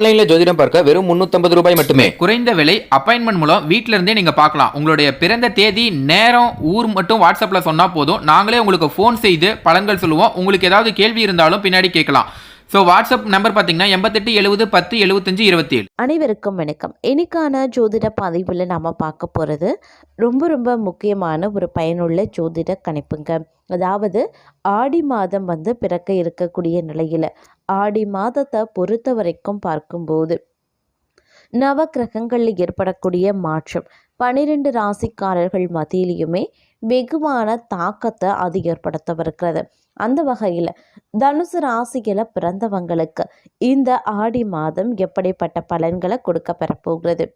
ஆன்லைன்ல ஜோதிடம் பார்க்க வெறும் 350 ரூபாய் மட்டுமே. குறைந்த விலை அப்பாயின்மெண்ட் மூலம் வீட்ல இருந்தே நீங்க பார்க்கலாம். உங்களுடைய பிறந்த தேதி நேரம் ஊர் மட்டும் வாட்ஸ்அப்ல சொன்னா போதும். நாங்களே உங்களுக்கு ஃபோன் செய்து பலன்கள் சொல்லுவோம். உங்களுக்கு ஏதாவது கேள்வி இருந்தாலும் பின்னாடி கேட்கலாம். ஸோ வாட்ஸ்அப் நம்பர் பார்த்தீங்கன்னா எண்பத்தெட்டு எழுபது பத்து எழுபத்தஞ்சு இருபத்தி ஏழு அனைவருக்கும் வணக்கம். இன்னைக்கான ஜோதிட பதிவில் நாம் பார்க்க போகிறது ரொம்ப ரொம்ப முக்கியமான ஒரு பயனுள்ள ஜோதிட கணிப்புங்க. அதாவது ஆடி மாதம் வந்து பிறக்க இருக்கக்கூடிய நிலையில். ஆடி மாதத்தை பொறுத்த வரைக்கும் பார்க்கும்போது நவ கிரகங்களில் ஏற்படக்கூடிய மாற்றம் பனிரெண்டு ராசிக்காரர்கள் மத்தியிலையுமே வெகுவான தாக்கத்தை அது ஏற்படுத்தவிருக்கிறது. அந்த வகையில் தனுசு ராசியில் பிறந்தவங்களுக்கு இந்த ஆடி மாதம் எப்படிப்பட்ட பலன்களை கொடுக்க பெறப்போகிறது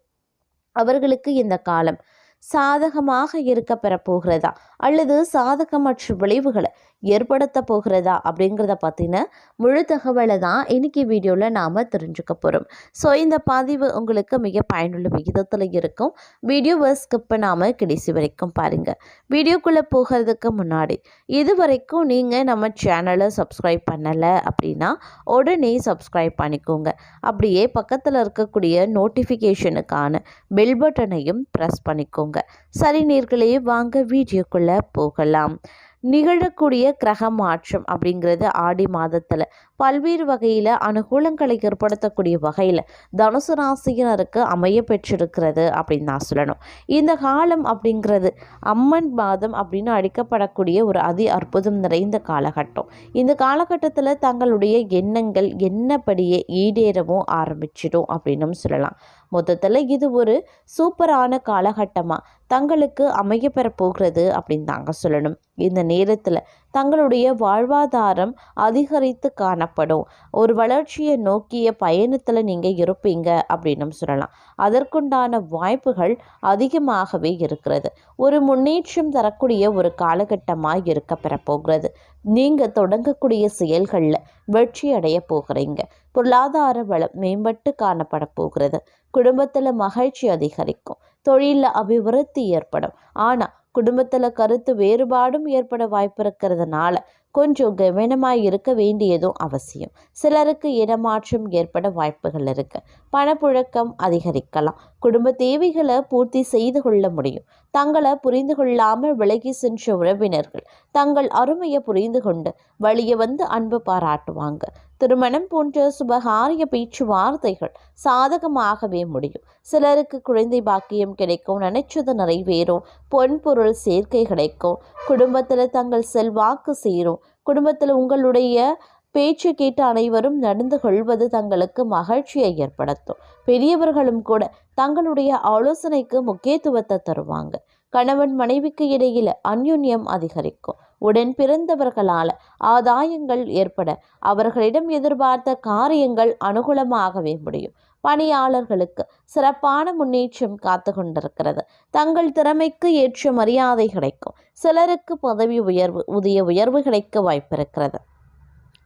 அவர்களுக்கு இந்த காலம் சாதகமாக இருக்க பெறப்போகிறதா? அல்லது சாதகமற்ற விளைவுகளை ஏற்படுத்த போகிறதா? அப்படிங்கிறத பற்றின முழு தகவலை தான் இன்னைக்கு வீடியோவில் நாம் தெரிஞ்சுக்க போகிறோம் ஸோ இந்த பதிவு உங்களுக்கு மிக பயனுள்ள விகிதத்தில் இருக்கும். வீடியோவை ஸ்கிப் பண்ணாமல் கடைசி வரைக்கும் பாருங்கள் வீடியோக்குள்ளே போகிறதுக்கு முன்னாடி இது வரைக்கும் நீங்கள் நம்ம சேனலை சப்ஸ்கிரைப் பண்ணலை அப்படின்னா உடனே சப்ஸ்கிரைப் பண்ணிக்கோங்க. அப்படியே பக்கத்தில் இருக்கக்கூடிய நோட்டிஃபிகேஷனுக்கான பெல் பட்டனையும் ப்ரெஸ் பண்ணிக்கோங்க. சரி நேர்களே வாங்க வீடியோக்குள்ளே போகலாம். நிகழக்கூடிய கிரக மாற்றம் அப்படிங்கிறது ஆடி மாதத்தில். பல்வேறு வகையில் அனுகூலங்களை ஏற்படுத்தக்கூடிய வகையில் தனுசு ராசியினருக்கு அமைய பெற்றிருக்கிறது அப்படின்னு நான் சொல்லணும். இந்த காலம் அப்படிங்கிறது அம்மன் மாதம் அப்படின்னு அழைக்கப்படக்கூடிய ஒரு அதி அற்புதம் நிறைந்த காலகட்டம். இந்த காலகட்டத்தில் தங்களுடைய எண்ணங்கள் என்னப்படியே ஈடேறவும் ஆரம்பிச்சிடும் அப்படின்னும் சொல்லலாம். மொத்தத்தில் இது ஒரு சூப்பரான காலகட்டமாக தங்களுக்கு அமைய பெற போகிறது அப்படின்னு தாங்க சொல்லணும். இந்த நேரத்தில் தங்களுடைய வாழ்வாதாரம் அதிகரித்து காணப்படும். ஒரு வளர்ச்சியை நோக்கிய பயணத்தில் நீங்கள் இருப்பீங்க அப்படின்னும் சொல்லலாம். அதற்குண்டான வாய்ப்புகள் அதிகமாகவே இருக்கிறது. ஒரு முன்னேற்றம் தரக்கூடிய ஒரு காலகட்டமாக இருக்க பெறப்போகிறது. நீங்கள் தொடங்கக்கூடிய செயல்களில் வெற்றி அடைய போகிறீங்க. பொருளாதார வளம் மேம்பட்டு காணப்பட போகிறது. குடும்பத்தில் மகிழ்ச்சி அதிகரிக்கும். தொழிலில் அபிவிருத்தி ஏற்படும். ஆனால் குடும்பத்தில் கருத்து வேறுபாடும் ஏற்பட வாய்ப்பு இருக்கிறதுனால கொஞ்சம் கவனமாக இருக்க வேண்டியதும் அவசியம். சிலருக்கு இடமாற்றம் ஏற்பட வாய்ப்புகள் இருக்கு. பணப்புழக்கம் அதிகரிக்கலாம். குடும்ப தேவைகளை பூர்த்தி செய்து கொள்ள முடியும். தங்களை புரிந்து கொள்ளாமல் விலகி சென்ற உறவினர்கள் தங்கள் அருமையை புரிந்து கொண்டு வழியை வந்து அன்பு பாராட்டுவாங்க. திருமணம் போன்ற சுபகாரிய பேச்சுவார்த்தைகள் சாதகமாகவே முடியும். சிலருக்கு குழந்தை பாக்கியம் கிடைக்கும் நினைச்சது நிறைவேறும் பொன்பொருள் சேர்க்கை கிடைக்கும். குடும்பத்தில் தங்கள் செல்வாக்கு சேரும். குடும்பத்தில் உங்களுடைய பேச்சு கேட்டு அனைவரும் நடந்து கொள்வது தங்களுக்கு மகிழ்ச்சியை ஏற்படுத்தும். பெரியவர்களும் கூட தங்களுடைய ஆலோசனைக்கு முக்கியத்துவத்தை தருவாங்க. கணவன் மனைவிக்கு இடையில அந்யுன்யம் அதிகரிக்கும். உடன் பிறந்தவர்களால் ஆதாயங்கள் ஏற்பட அவர்களிடம் எதிர்பார்த்த காரியங்கள் அனுகூலமாகவே முடியும். பணியாளர்களுக்கு சிறப்பான முன்னேற்றம் காத்து கொண்டிருக்கிறது. தங்கள் திறமைக்கு ஏற்ற மரியாதை கிடைக்கும். சிலருக்கு பதவி உயர்வு உதய உயர்வு கிடைக்க வாய்ப்பிருக்கிறது.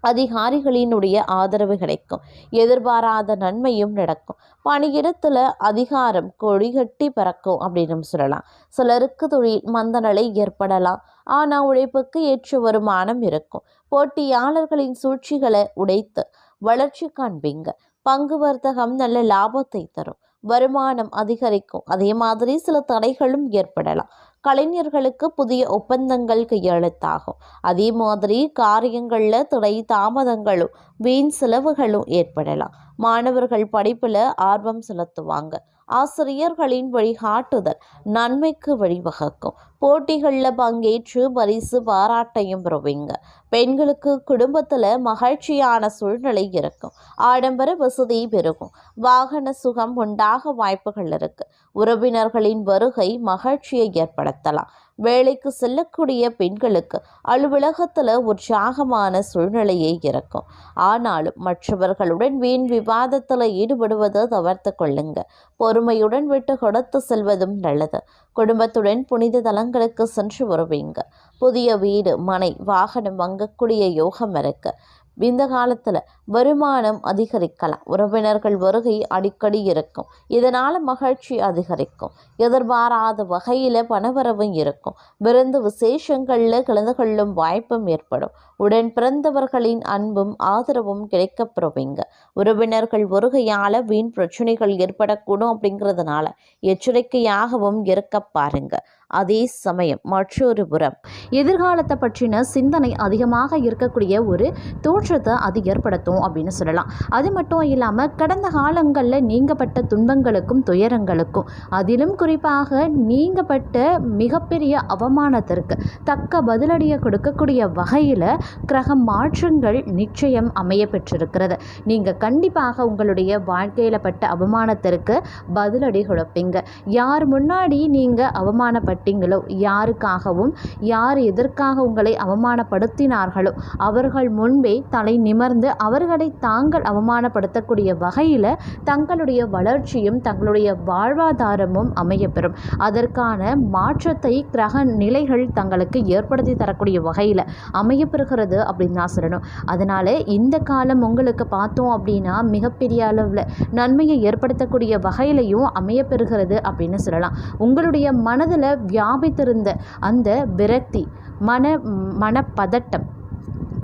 அதிகாரிகளினுடைய ஆதரவு கிடைக்கும். எதிர்பாராத நன்மையும் நடக்கும். பணியிடத்தில் அதிகாரம் கொடிகட்டி பறக்கும் அப்படின்னு சொல்லலாம். சிலருக்கு தொழில் மந்தநிலை ஏற்படலாம். ஆனால் உழைப்புக்கு ஏற்ற வருமானம் இருக்கும். போட்டியாளர்களின் சூழ்ச்சிகளை உடைத்து வளர்ச்சி காண்பீங்க. பங்கு வர்த்தகம் நல்ல லாபத்தை தரும். வருமானம் அதிகரிக்கும். அதே மாதிரி சில தடைகளும் ஏற்படலாம். கலைஞர்களுக்கு புதிய ஒப்பந்தங்கள் கையெழுத்தாகும். அதே மாதிரி காரியங்களில் தடை தாமதங்களும் வீண் செலவுகளும் ஏற்படலாம். மாணவர்கள் படிப்பில் ஆர்வம் செலுத்துவாங்க. ஆசிரியர்களின் வழிகாட்டுதல் நன்மைக்கு வழிவகுக்கும். போட்டிகளில் பங்கேற்று பரிசு பாராட்டையும் பெறுவீங்க. பெண்களுக்கு குடும்பத்தில் மகிழ்ச்சியான சூழ்நிலை இருக்கும். ஆடம்பர வசதி பெருகும். வாகன சுகம் உண்டாக வாய்ப்புகள் இருக்கு. உறவினர்களின் வருகை மகிழ்ச்சியை ஏற்படுத்தலாம். வேலைக்கு செல்லக்கூடிய பெண்களுக்கு அலுவலகத்தில் உற்சாகமான சூழ்நிலையே இருக்கும். ஆனாலும் மற்றவர்களுடன் வீண் விவாதத்தில் ஈடுபடுவதை தவிர்த்து கொள்ளுங்க. பொறுமையுடன் விட்டு கொடுத்து செல்வதும் நல்லது. குடும்பத்துடன் புனித தலங்களுக்கு சென்று வருவீங்க. புதிய வீடு மனை வாகனம் வாங்கக்கூடிய யோகம் இருக்கு. இந்த காலத்தில் வருமானம் அதிகரிக்கலாம். உறவினர்கள் வருகை அடிக்கடி இருக்கும். இதனால் மகிழ்ச்சி அதிகரிக்கும். எதிர்பாராத வகையில் பணவரவும் இருக்கும். விருந்து விசேஷங்களில் கலந்து கொள்ளும் வாய்ப்பும் ஏற்படும். உடன் பிறந்தவர்களின் அன்பும் ஆதரவும் கிடைக்கப்பெறுவீங்க. உறவினர்கள் வருகையால் வீண் பிரச்சனைகள் ஏற்படக்கூடும் அப்படிங்கிறதுனால எச்சரிக்கையாகவும் இருக்க பாருங்கள் அதே சமயம் மற்றொரு புறம். எதிர்காலத்தை பற்றின சிந்தனை அதிகமாக இருக்கக்கூடிய ஒரு தோற்றத்தை அது ஏற்படுத்தும் அப்படின்னு சொல்லலாம். அது மட்டும் இல்லாமல் கடந்த காலங்களில் நீங்கப்பட்ட துன்பங்களுக்கும் துயரங்களுக்கும் அதிலும் குறிப்பாக நீங்கப்பட்ட மிகப்பெரிய அவமானத்திற்கு தக்க பதிலடியை கொடுக்கக்கூடிய வகையில் கிரக மாற்றங்கள் நிச்சயம் அமைய பெற்றிருக்கிறது. நீங்கள் கண்டிப்பாக உங்களுடைய வாழ்க்கையில் பட்ட அவமானத்திற்கு பதிலடி கொடுப்பீங்க. யார் முன்னாடி நீங்கள் அவமானப்பட்டீங்களோ யாருக்காகவும் யார் எதற்காக உங்களை அவமானப்படுத்தினார்களோ அவர்கள் முன்பே தலை நிமிர்ந்து அவர்களை தாங்கள் அவமானப்படுத்தக்கூடிய வகையில் தங்களுடைய வளர்ச்சியும் தங்களுடைய வாழ்வாதாரமும் அமையப்பெறும். அதற்கான மாற்றத்தை கிரக நிலைகள் தங்களுக்கு ஏற்படுத்தி தரக்கூடிய வகையில் அமையப்பெறுகிறது அப்படின்னு தான் சொல்லணும். அதனால் இந்த காலம் உங்களுக்கு பார்த்தோம் அப்படின்னா மிகப்பெரிய அளவில் நன்மையை ஏற்படுத்தக்கூடிய வகையிலையும் அமையப்பெறுகிறது அப்படின்னு சொல்லலாம். உங்களுடைய மனதில் வியாபித்திருந்த அந்த விரக்தி மன மனப்பதட்டம்.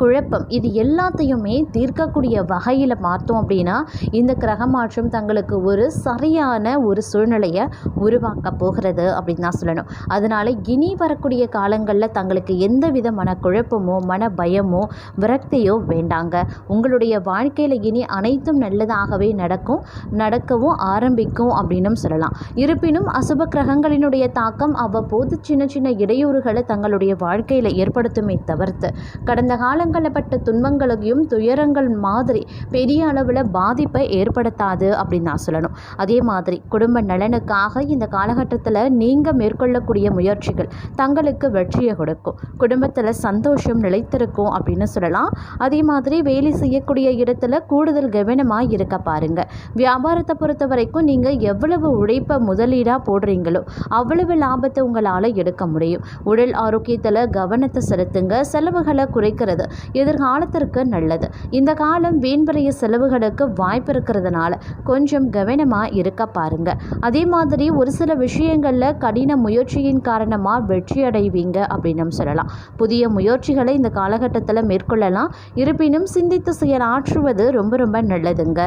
குழப்பம். இது எல்லாத்தையுமே தீர்க்கக்கூடிய வகையில் பார்த்தோம் அப்படின்னா இந்த கிரக மாற்றம் தங்களுக்கு ஒரு சரியான ஒரு சூழ்நிலையை உருவாக்க போகிறது அப்படின்னு தான் சொல்லணும். அதனால் இனி வரக்கூடிய காலங்களில் தங்களுக்கு எந்தவித மனக்குழப்பமோ மன பயமோ விரக்தியோ வேண்டாங்க. உங்களுடைய வாழ்க்கையில் இனி அனைத்தும் நல்லதாகவே நடக்கும் நடக்கவும் ஆரம்பிக்கும் அப்படின்னும் சொல்லலாம். இருப்பினும் அசுப கிரகங்களினுடைய தாக்கம் அவ்வப்போது சின்ன சின்ன இடையூறுகளை தங்களுடைய வாழ்க்கையில் ஏற்படுத்துமே தவிர்த்து கடந்த கால பட்ட துன்பங்களையும் துயரங்கள் மாதிரி பெரிய அளவில் பாதிப்பை ஏற்படுத்தாது அப்படின்னு நான் சொல்லணும். அதே மாதிரி குடும்ப நலனுக்காக இந்த காலகட்டத்தில் நீங்கள் மேற்கொள்ளக்கூடிய முயற்சிகள் தங்களுக்கு வெற்றியை கொடுக்கும். குடும்பத்தில் சந்தோஷம் நிலைத்திருக்கும் அப்படின்னு சொல்லலாம். அதே மாதிரி வேலை செய்யக்கூடிய இடத்துல கூடுதல் கவனமாக இருக்க பாருங்கள் வியாபாரத்தை பொறுத்த வரைக்கும் நீங்கள் எவ்வளவு உழைப்பை முதலீடாக போடுறீங்களோ அவ்வளவு லாபத்தை உங்களால் எடுக்க முடியும். உடல் ஆரோக்கியத்தில் கவனத்தை செலுத்துங்க. செலவுகளை குறைக்கிறது எதிர்காலத்திற்கு நல்லது. இந்த காலம் வீண்வரைய செலவுகளுக்கு வாய்ப்பு இருக்கிறதுனால கொஞ்சம் கவனமாக இருக்க பாருங்க. அதே மாதிரி ஒரு சில விஷயங்களில் கடின முயற்சியின் காரணமாக வெற்றி அடைவீங்க அப்படின்னு சொல்லலாம். புதிய முயற்சிகளை இந்த காலகட்டத்தில் மேற்கொள்ளலாம். இருப்பினும் சிந்தித்து செயலாற்றுவது ரொம்ப ரொம்ப நல்லதுங்க.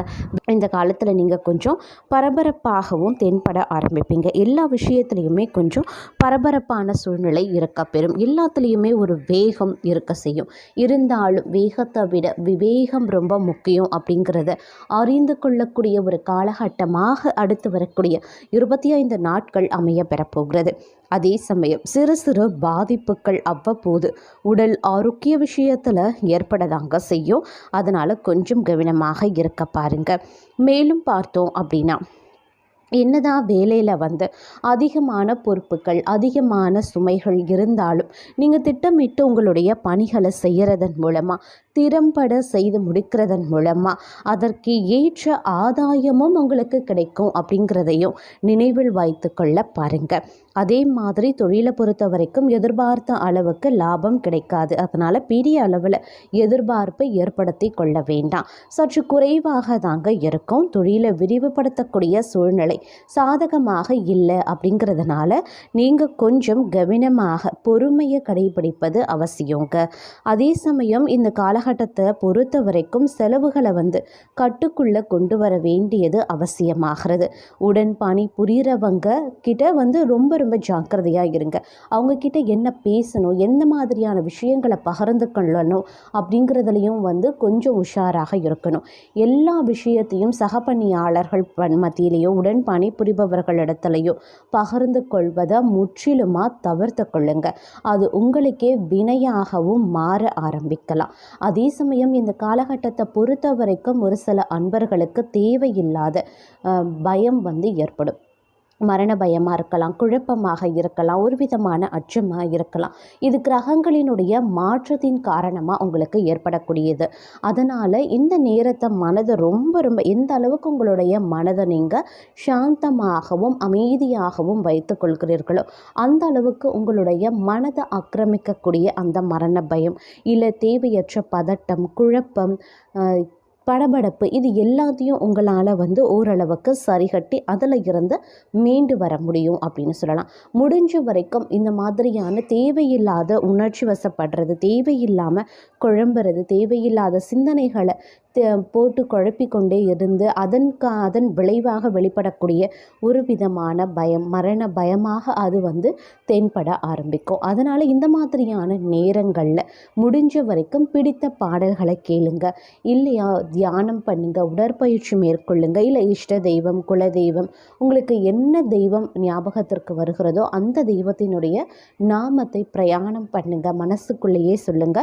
இந்த காலத்தில் நீங்கள் கொஞ்சம் பரபரப்பாகவும் தென்பட ஆரம்பிப்பீங்க. எல்லா விஷயத்துலையுமே கொஞ்சம் பரபரப்பான சூழ்நிலை இருக்க பெறும். எல்லாத்துலேயுமே ஒரு வேகம் இருக்க செய்யும். இருந்தாலும் வேகத்தை விட விவேகம் ரொம்ப முக்கியம் அப்படிங்கிறத அறிந்து கொள்ளக்கூடிய ஒரு காலகட்டமாக அடுத்து வரக்கூடிய இருபத்தி ஐந்து நாட்கள் அமைய பெறப்போகிறது. அதே சமயம் சிறு சிறு பாதிப்புகள் அவ்வப்போது உடல் ஆரோக்கிய விஷயத்தில் ஏற்படதாங்க செய்யும். அதனால் கொஞ்சம் கவனமாக இருக்க பாருங்க. மேலும் பார்த்தோம் அப்படின்னா என்னதான் வேலையில் வந்து அதிகமான பொறுப்புகள் அதிகமான சுமைகள் இருந்தாலும் நீங்கள் திட்டமிட்டு உங்களுடைய பணிகளை செய்கிறதன் மூலமாக திறம்பட செய்து முடிக்கிறதன் மூலமாக அதற்கு ஏற்ற ஆதாயமும் உங்களுக்கு கிடைக்கும் அப்படிங்கிறதையும் நினைவில் வைத்து கொள்ள பாருங்க. அதே மாதிரி தொழிலை பொறுத்த வரைக்கும் எதிர்பார்த்த அளவுக்கு லாபம் கிடைக்காது. அதனால் பெரிய அளவில் எதிர்பார்ப்பை ஏற்படுத்தி கொள்ள வேண்டாம். சற்று குறைவாக தாங்க இருக்கும். தொழிலை விரிவுபடுத்தக்கூடிய சூழ்நிலை சாதகமாக இல்லை அப்படிங்கிறதுனால நீங்கள் கொஞ்சம் கவனமாக பொறுமையை கடைபிடிப்பது அவசியங்க. அதே சமயம் இந்த கால காலகட்டத்தை பொறுத்த வரைக்கும் செலவுகளை வந்து கட்டுக்குள்ளே கொண்டு வர வேண்டியது அவசியமாகிறது. உடன் பணி புரிகிறவங்க கிட்ட வந்து ரொம்ப ரொம்ப ஜாக்கிரதையாக இருங்க. அவங்கக்கிட்ட என்ன பேசணும் எந்த மாதிரியான விஷயங்களை பகிர்ந்து கொள்ளணும் அப்படிங்கிறதுலையும் வந்து கொஞ்சம் உஷாராக இருக்கணும். எல்லா விஷயத்தையும் சக பணியாளர்கள் பண் மத்தியிலேயோ உடன் பணி புரிபவர்களிடத்துலையோ பகிர்ந்து கொள்வதை முற்றிலுமாக தவிர்த்து கொள்ளுங்க. அது உங்களுக்கே வினையாகவும் மாற ஆரம்பிக்கலாம். அதே சமயம் இந்த காலகட்டத்தை பொறுத்த வரைக்கும் ஒரு சில அன்பர்களுக்கு தேவையில்லாத பயம் வந்து ஏற்படும். மரண பயமாக இருக்கலாம் குழப்பமாக இருக்கலாம் ஒரு விதமான அச்சமாக இருக்கலாம். இது கிரகங்களினுடைய மாற்றத்தின் காரணமாக உங்களுக்கு ஏற்படக்கூடியது. அதனால் இந்த நேரத்தை மனதை ரொம்ப ரொம்ப எந்த அளவுக்கு உங்களுடைய மனதை நீங்கள் சாந்தமாகவும் அமைதியாகவும் வைத்து கொள்கிறீர்களோ அந்த அளவுக்கு உங்களுடைய மனதை ஆக்கிரமிக்கக்கூடிய அந்த மரண பயம் இல்லை தேவையற்ற பதட்டம் குழப்பம் படபடப்பு இது எல்லாத்தையும் உங்களால் வந்து ஓரளவுக்கு சரிகட்டி அதில் இருந்து மீண்டு வர முடியும் அப்படின்னு சொல்லலாம். முடிஞ்ச வரைக்கும் இந்த மாதிரியான தேவையில்லாத உணர்ச்சி வசப்படுறது தேவையில்லாமல் குழம்புறது தேவையில்லாத சிந்தனைகளை போட்டு குழப்பிக்கொண்டே இருந்து அதன் கா அதன் விளைவாக வெளிப்படக்கூடிய ஒரு விதமான பயம் மரண பயமாக அது வந்து தென்பட ஆரம்பிக்கும். அதனால் இந்த மாதிரியான நேரங்களில் முடிஞ்ச வரைக்கும் பிடித்த பாடல்களை கேளுங்க. இல்லையா தியானம் பண்ணுங்க உடற்பயிற்சி மேற்கொள்ளுங்க இல்லை இஷ்ட தெய்வம் குல தெய்வம் உங்களுக்கு என்ன தெய்வம் ஞாபகத்திற்கு வருகிறதோ அந்த தெய்வத்தினுடைய நாமத்தை பிரயாணம் பண்ணுங்க மனசுக்குள்ளேயே சொல்லுங்க.